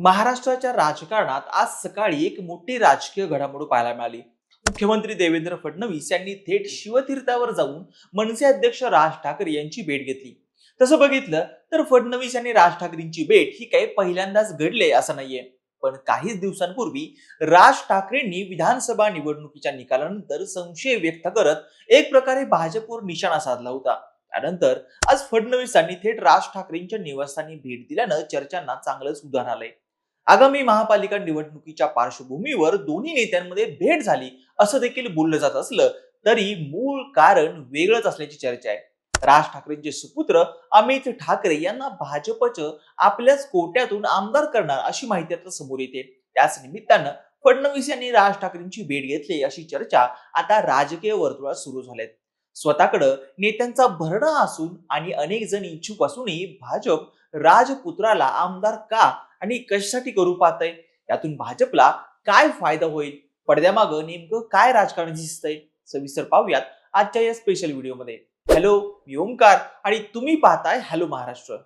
महाराष्ट्राच्या राजकारणात आज सकाळी एक मोठी राजकीय घडामोड पाहायला मिळाली. मुख्यमंत्री देवेंद्र फडणवीस यांनी थेट शिवतीर्थावर जाऊन मनसे अध्यक्ष राज ठाकरे यांची भेट घेतली. तसं बघितलं तर फडणवीस यांनी राज ठाकरेंची भेट ही काही पहिल्यांदाच घडले असं नाहीये. पण काहीच दिवसांपूर्वी राज ठाकरेंनी विधानसभा निवडणुकीच्या निकालानंतर संशय व्यक्त करत एक प्रकारे भाजपवर निशाणा साधला होता. त्यानंतर आज फडणवीसांनी थेट राज ठाकरेंच्या निवासस्थानी भेट दिल्यानं चर्चांना चांगलंच उदाहरण आलंय. आगामी महापालिका निवडणुकीच्या पार्श्वभूमीवर दोन्ही नेत्यांमध्ये भेट झाली असं देखील बोललं जात असलं तरी मूळ कारण वेगळंच असल्याची चर्चा आहे. राज ठाकरेंचे सुपुत्र अमित ठाकरे यांना भाजपचं आपल्याच कोट्यातून आमदार करणार अशी माहिती आता समोर येते. त्याच निमित्तानं फडणवीस यांनी राज ठाकरेंची भेट घेतली अशी चर्चा आता राजकीय वर्तुळात सुरू झाल्यात. स्वतःकडं नेत्यांचा भरणा असून आणि अनेक जण इच्छुक असूनही भाजप राजपुत्राला आमदार का आणि कशासाठी करू पाहतंय? यातून भाजपला काय फायदा होईल? पडद्यामागं नेमकं काय राजकारण दिसतंय? सविस्तर पाहूयात आजच्या या स्पेशल व्हिडिओमध्ये हॅलो मी ओमकार आणि तुम्ही पाहताय हॅलो महाराष्ट्र.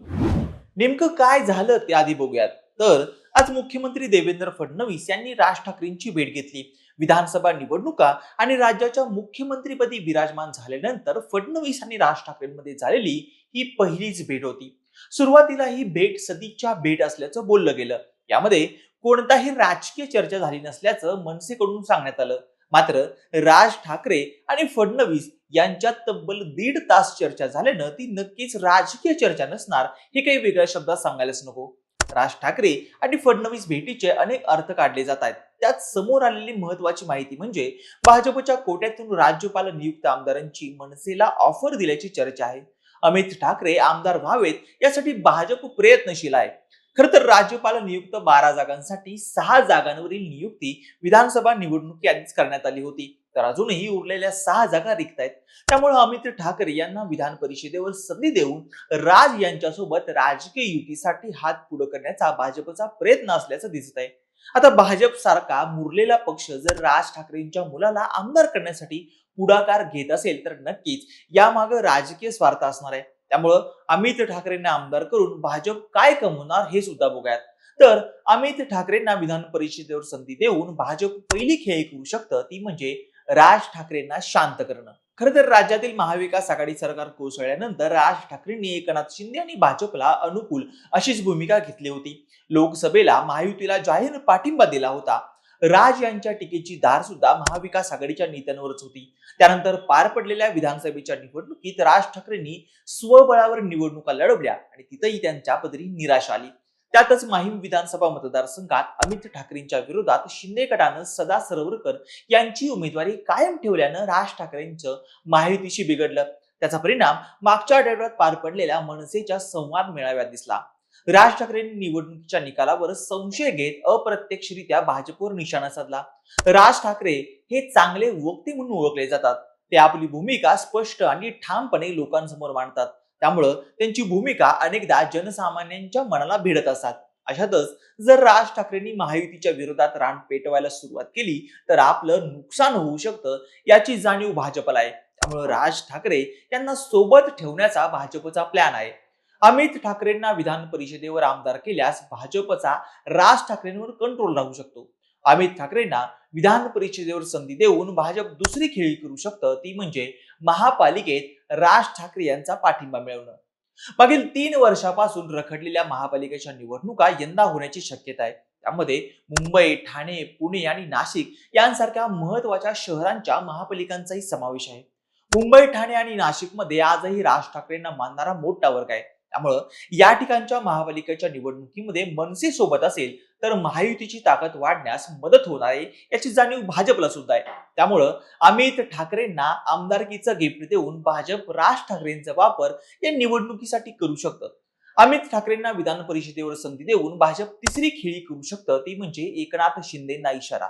नेमकं काय झालं ते आधी बघूयात. तर आज मुख्यमंत्री देवेंद्र फडणवीस यांनी राज ठाकरेंची भेट घेतली. विधानसभा निवडणुका आणि राज्याच्या मुख्यमंत्रीपदी विराजमान झाल्यानंतर फडणवीस आणि राज ठाकरेंमध्ये झालेली ही पहिलीच भेट होती. सुरुवातीला ही भेट सदीच्या भेट असल्याचं बोललं गेलं. यामध्ये कोणताही राजकीय चर्चा झाली नसल्याचं मनसेकडून सांगण्यात आलं. मात्र राज ठाकरे आणि फडणवीस यांच्यात तब्बल दीड तास चर्चा झाल्यानं ती नक्कीच राजकीय चर्चा नसणार हे काही वेगळ्या शब्दात सांगायलाच नको. राज ठाकरे आणि फडणवीस भेटीचे अनेक अर्थ काढले जात आहेत. त्यात समोर आलेली महत्वाची माहिती म्हणजे भाजपच्या कोट्यातून राज्यपाल नियुक्त आमदारांची मनसेला ऑफर दिल्याची चर्चा आहे. अमित ठाकरे आमदार व्हावेत यासाठी भाजप प्रयत्नशील आहे. खर तर राज्यपाल नियुक्त बारा जागांसाठी सहा जागांवरील नियुक्ती विधानसभा निवडणुकी आधीच करण्यात आली होती. तर अजूनही उरलेल्या सहा जागा रिक्त आहेत. त्यामुळे अमित ठाकरे यांना विधान परिषदेवर संधी देऊन राज यांच्यासोबत राजकीय युतीसाठी हात पुढे करण्याचा भाजपचा प्रयत्न असल्याचं दिसत आहे आता भाजप सारखा मुरलेला पक्ष जर राज ठाकरेंच्या मुलाला आमदार करण्यासाठी पुढाकार घेत असेल तर नक्कीच यामागे राजकीय स्वार्थ असणार आहे. त्यामुळं अमित ठाकरेंना आमदार करून भाजप काय कमवणार हे सुद्धा बघूयात. तर अमित ठाकरेंना विधान परिषदेवर संधी देऊन भाजप पहिली खेळी करू शकतं ती म्हणजे राज ठाकरेंना शांत करणं. खरं तर राज्यातील महाविकास आघाडी सरकार कोसळल्यानंतर राज ठाकरेंनी एकनाथ शिंदे आणि भाजपला अनुकूल अशीच भूमिका घेतली होती. लोकसभेला महायुतीला जाहीर पाठिंबा दिला होता. राज यांच्या टीकेची दार सुद्धा महाविकास आघाडीच्या नेत्यांवरच होती. त्यानंतर पार पडलेल्या विधानसभेच्या निवडणुकीत राज ठाकरेंनी स्वबळावर निवडणुका लढवल्या आणि तिथंही त्यांच्या पदरी निराशा आली. त्यातच माहीम विधानसभा मतदारसंघात अमित ठाकरेंच्या विरोधात शिंदे गटानं सदा सरवरकर यांची उमेदवारी कायम ठेवल्यानं राज ठाकरेंचं माहितीशी बिघडलं. त्याचा परिणाम मागच्या आठवड्यात पार पडलेल्या मनसेच्या संवाद मेळाव्यात दिसला. राज ठाकरेंनी निवडणुकीच्या निकालावर संशय घेत अप्रत्यक्षरित्या भाजपवर निशाणा साधला. राज ठाकरे हे चांगले वक्ते म्हणून ओळखले जातात. ते आपली भूमिका स्पष्ट आणि ठामपणे लोकांसमोर मांडतात. त्यामुळं त्यांची भूमिका अनेकदा जनसामान्यांच्या मनाला भिडत असतात. अशातच जर राज ठाकरेंनी महायुतीच्या विरोधात रान पेटवायला सुरुवात केली तर आपलं नुकसान होऊ शकतं याची जाणीव भाजपला आहे. त्यामुळे राज ठाकरे यांना सोबत ठेवण्याचा भाजपचा प्लॅन आहे. अमित ठाकरेंना विधान परिषदेवर आमदार केल्यास भाजपचा राज ठाकरेंवर कंट्रोल राहू शकतो. अमित ठाकरेंना विधान परिषदेवर संधी देऊन भाजप दुसरी खेळी करू शकतं ती म्हणजे महापालिकेत राज ठाकरे यांचा पाठिंबा मिळवणं. मागील तीन वर्षापासून रखडलेल्या महापालिकेच्या निवडणुका यंदा होण्याची शक्यता आहे. त्यामध्ये मुंबई ठाणे पुणे आणि नाशिक यांसारख्या महत्त्वाच्या शहरांच्या महापालिकांचाही समावेश आहे. मुंबई ठाणे आणि नाशिकमध्ये आजही राज ठाकरेंना मानणारा मोठा वर्ग आहे. त्यामुळं या ठिकाणच्या महापालिकेच्या निवडणुकीमध्ये मनसे सोबत असेल तर महायुतीची ताकद वाढण्यास मदत होणार आहे याची जाणीव भाजपला सुद्धा आहे. त्यामुळं अमित ठाकरेंना आमदारकीचं गिफ्ट देऊन भाजप राज ठाकरेंचा वापर या निवडणुकीसाठी करू शकतं. अमित ठाकरेंना विधान परिषदेवर संधी देऊन भाजप तिसरी खेळी करू शकतं ती म्हणजे एकनाथ शिंदेना इशारा.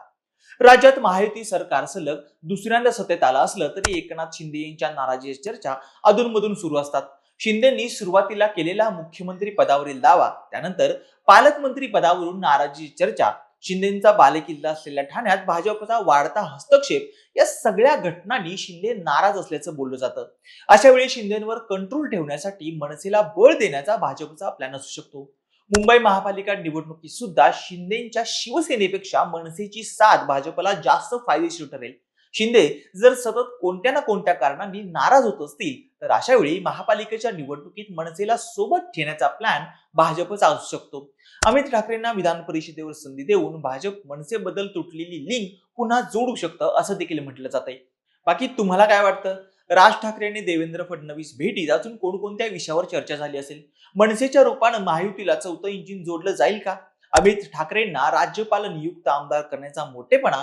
राज्यात महायुती सरकार सलग दुसऱ्यांदा सत्तेत आलं असलं तरी एकनाथ शिंदे यांच्या नाराजीची चर्चा अधूनमधून सुरू असतात. शिंदेनी सुरुवातीला केलेला मुख्यमंत्री पदावरील दावा त्यानंतर पालकमंत्री पदावरून नाराजीची चर्चा शिंदेचा बालेकिल्ला असलेल्या ठाण्यात भाजपचा वाढता हस्तक्षेप या सगळ्या घटनांनी शिंदे नाराज असल्याचं बोललं जातं. अशा वेळी शिंदेवर कंट्रोल ठेवण्यासाठी मनसेला बळ देण्याचा भाजपचा प्लॅन असू शकतो. मुंबई महापालिका निवडणुकीत सुद्धा शिंदेच्या शिवसेनेपेक्षा मनसेची साथ भाजपला जास्त फायदेशीर ठरेल. शिंदे जर सतत कोणत्या ना कोणत्या कारणांनी नाराज होत असतील तर अशा वेळी महापालिकेच्या निवडणुकीत मनसेला सोबत ठेवण्याचा प्लॅन भाजपच असू शकतो. अमित ठाकरेंना विधान परिषदेवर संधी देऊन भाजप मनसेबद्दल तुटलेली लिंक पुन्हा जोडू शकतं असं देखील म्हटलं जात आहे. बाकी तुम्हाला काय वाटतं? राज ठाकरे आणि देवेंद्र फडणवीस भेटीत अजून कोणकोणत्या विषयावर चर्चा झाली असेल? मनसेच्या रूपानं महायुतीला चौथं इंजिन जोडलं जाईल का? अमित ठाकरेंना राज्यपाल नियुक्त आमदार करण्याचा मोठेपणा